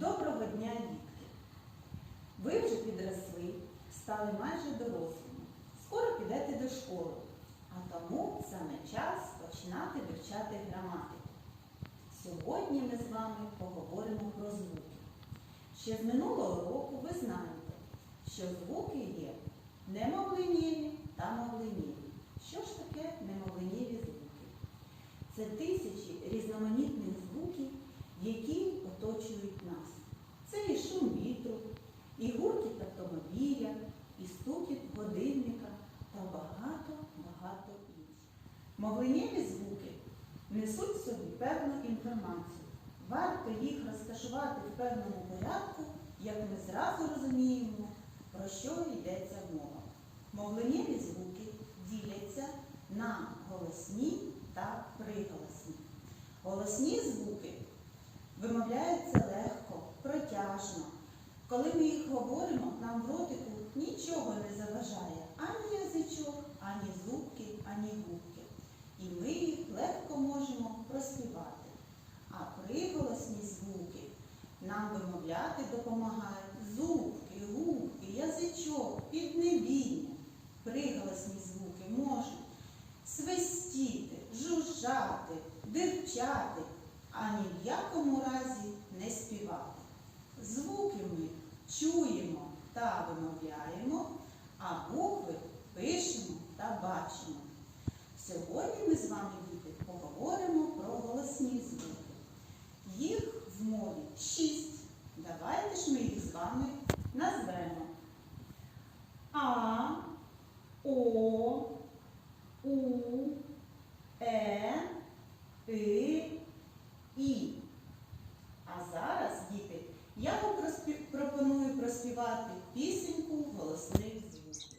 Доброго дня, дітки! Ви вже підросли, стали майже дорослими. Скоро підете до школи, а тому саме час починати вивчати граматику. Сьогодні ми з вами поговоримо про звуки. Ще з минулого року ви знаєте, що звуки є немовленєві та мовленєві. Що ж таке немовленєві звуки? Це тисячі різноманітних звуків, які оточують нас. Це і шум вітру, і гуркіт автомобіля, і стукіт годинника та багато-багато інших. Мовленєві звуки несуть собі певну інформацію. Варто їх розташувати в певному порядку, як ми зразу розуміємо, про що йдеться мова. Мовленєві звуки діляться на голосні та приголосні. Голосні звуки вимовляються легко, протяжно. Коли ми їх говоримо, нам в ротику нічого не заважає ані язичок, ані зубки, ані губки. І ми їх легко можемо проспівати. А приголосні звуки нам вимовляти допомагають зубки, губки, язичок, піднебіння. Приголосні звуки можуть свистіти, жужжати, дирчати, а ні в якому разі не співати. Звуки ми чуємо та вимовляємо, а букви пишемо та бачимо. Сьогодні ми з вами, діти, поговоримо про голосні звуки. Їх в мові шість. Давайте ж ми їх з вами назвемо. А, О, У, Е, И, І. А зараз, діти, я вам проспі- пропоную проспівати пісеньку голосних звуків.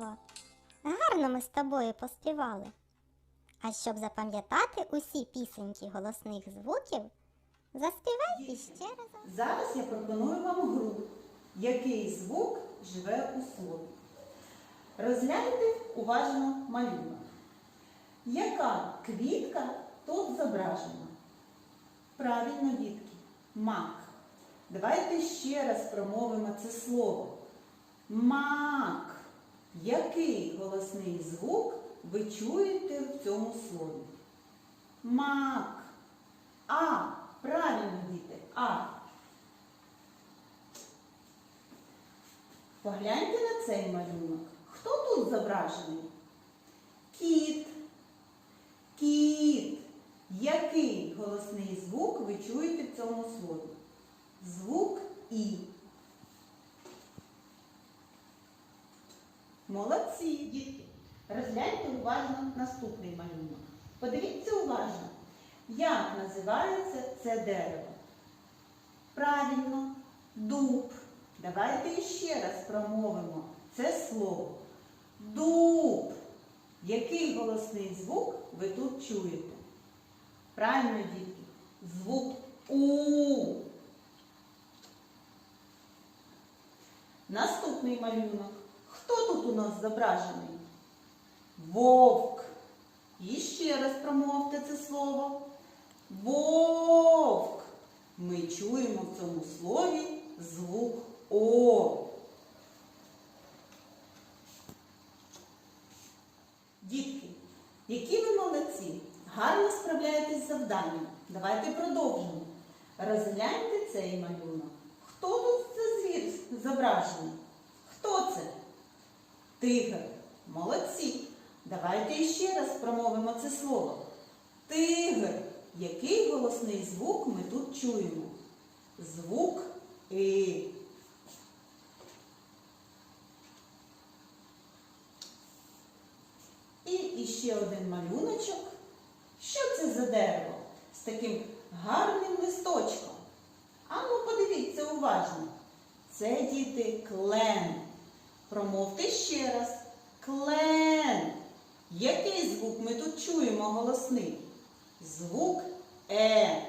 Чудово! Гарно ми з тобою поспівали. А щоб запам'ятати усі пісеньки голосних звуків, заспівай іще разом. Зараз я пропоную вам гру, який звук живе у слові. Розгляньте уважно малюнок. Яка квітка тут зображена? Правильно, дітки, мак. Давайте ще раз промовимо це слово. Мак. Який голосний звук ви чуєте в цьому слові? Мак. А. Правильно, діти. А. Погляньте на цей малюнок. Хто тут зображений? Кіт. Кіт. Який голосний звук ви чуєте в цьому слові? Звук І. Молодці, дітки. Розгляньте уважно наступний малюнок. Подивіться уважно, як називається це дерево. Правильно, дуб. Давайте ще раз промовимо це слово. Дуб. Який голосний звук ви тут чуєте? Правильно, дітки, звук У. Наступний малюнок. Хто тут у нас зображений? Вовк. І ще раз промовте це слово. Вовк. Ми чуємо в цьому слові звук О. Дітки, які ви молодці! Гарно справляєтесь з завданням. Давайте продовжимо. Розгляньте цей малюнок. Хто тут це звір зображений? Хто це? Тигр. Молодці. Давайте ще раз промовимо це слово. Тигр. Який голосний звук ми тут чуємо? Звук И. І іще один малюночок. Що це за дерево? З таким гарним листочком. Ану, подивіться уважно. Це діти клен. Промовте ще раз. Клен. Який звук ми тут чуємо голосний? Звук Е.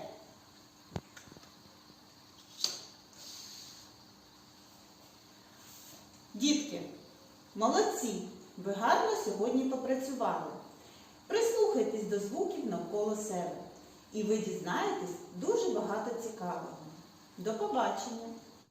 Дітки, молодці! Ви гарно сьогодні попрацювали. Прислухайтесь до звуків навколо себе, і ви дізнаєтесь дуже багато цікавого. До побачення!